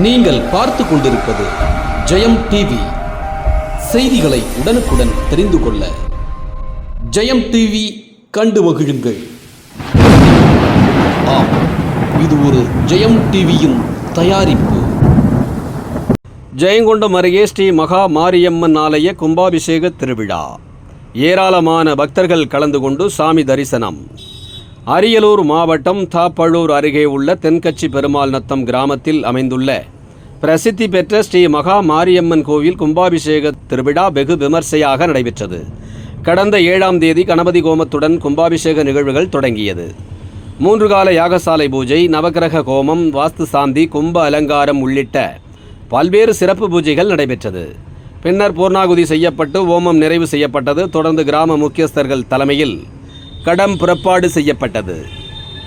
நீங்கள் பார்த்து கொண்டிருப்பது ஜெயம் டிவி செய்திகளை உடனுக்குடன் தெரிந்து கொள்ள ஜெயம் டிவி கண்டு மகிழுங்கள். ஆம் இது ஒரு ஜெயம் டிவியின் தயாரிப்பு. ஜெயங்கொண்டம் அருகே ஸ்ரீ மகா மாரியம்மன் ஆலய கும்பாபிஷேக திருவிழா. ஏராளமான பக்தர்கள் கலந்து கொண்டு சாமி தரிசனம். அரியலூர் மாவட்டம் தாப்பழூர் அருகே உள்ள தென்கட்சி பெருமாள் நத்தம் கிராமத்தில் அமைந்துள்ள பிரசித்தி பெற்ற ஸ்ரீ மகா மாரியம்மன் கோவில் கும்பாபிஷேக திருவிழா வெகு விமர்சையாக நடைபெற்றது. கடந்த ஏழாம் தேதி கணபதி கோமத்துடன் கும்பாபிஷேக நிகழ்வுகள் தொடங்கியது. மூன்று கால யாகசாலை பூஜை நவக்கிரக கோமம் வாஸ்து சாந்தி கும்ப அலங்காரம் உள்ளிட்ட பல்வேறு சிறப்பு பூஜைகள் நடைபெற்றது. பின்னர் பூர்ணாகுதி செய்யப்பட்டு ஓமம் நிறைவு செய்யப்பட்டது. தொடர்ந்து கிராம முக்கியஸ்தர்கள் தலைமையில் கடம் புறப்பாடு செய்யப்பட்டது.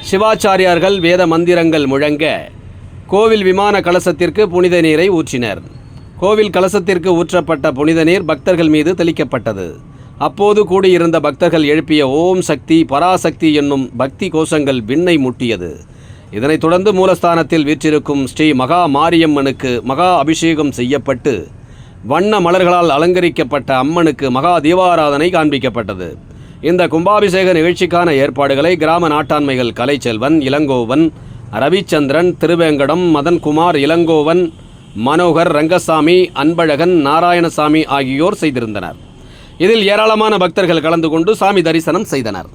சிவாச்சாரியார்கள் வேத மந்திரங்கள் முழங்க கோவில் விமான கலசத்திற்கு புனித நீரை ஊற்றினர். கோவில் கலசத்திற்கு ஊற்றப்பட்ட புனித நீர் பக்தர்கள் மீது தெளிக்கப்பட்டது. அப்போது கூடியிருந்த பக்தர்கள் எழுப்பிய ஓம் சக்தி பராசக்தி என்னும் பக்தி கோஷங்கள் விண்ணை முட்டியது. இதனைத் தொடர்ந்து மூலஸ்தானத்தில் வீற்றிருக்கும் ஸ்ரீ மகா மாரியம்மனுக்கு மகா அபிஷேகம் செய்யப்பட்டு வண்ண மலர்களால் அலங்கரிக்கப்பட்ட அம்மனுக்கு மகா தீபாராதனை காண்பிக்கப்பட்டது. இந்த கும்பாபிஷேக நிகழ்ச்சிக்கான ஏற்பாடுகளை கிராம நாட்டாண்மைகள் கலைச்செல்வன் இளங்கோவன் ரவிச்சந்திரன் திருவேங்கடம் மதன்குமார் இளங்கோவன் மனோகர் ரங்கசாமி அன்பழகன் நாராயணசாமி ஆகியோர் செய்திருந்தனர். இதில் ஏராளமான பக்தர்கள் கலந்து கொண்டு சாமி தரிசனம் செய்தனர்.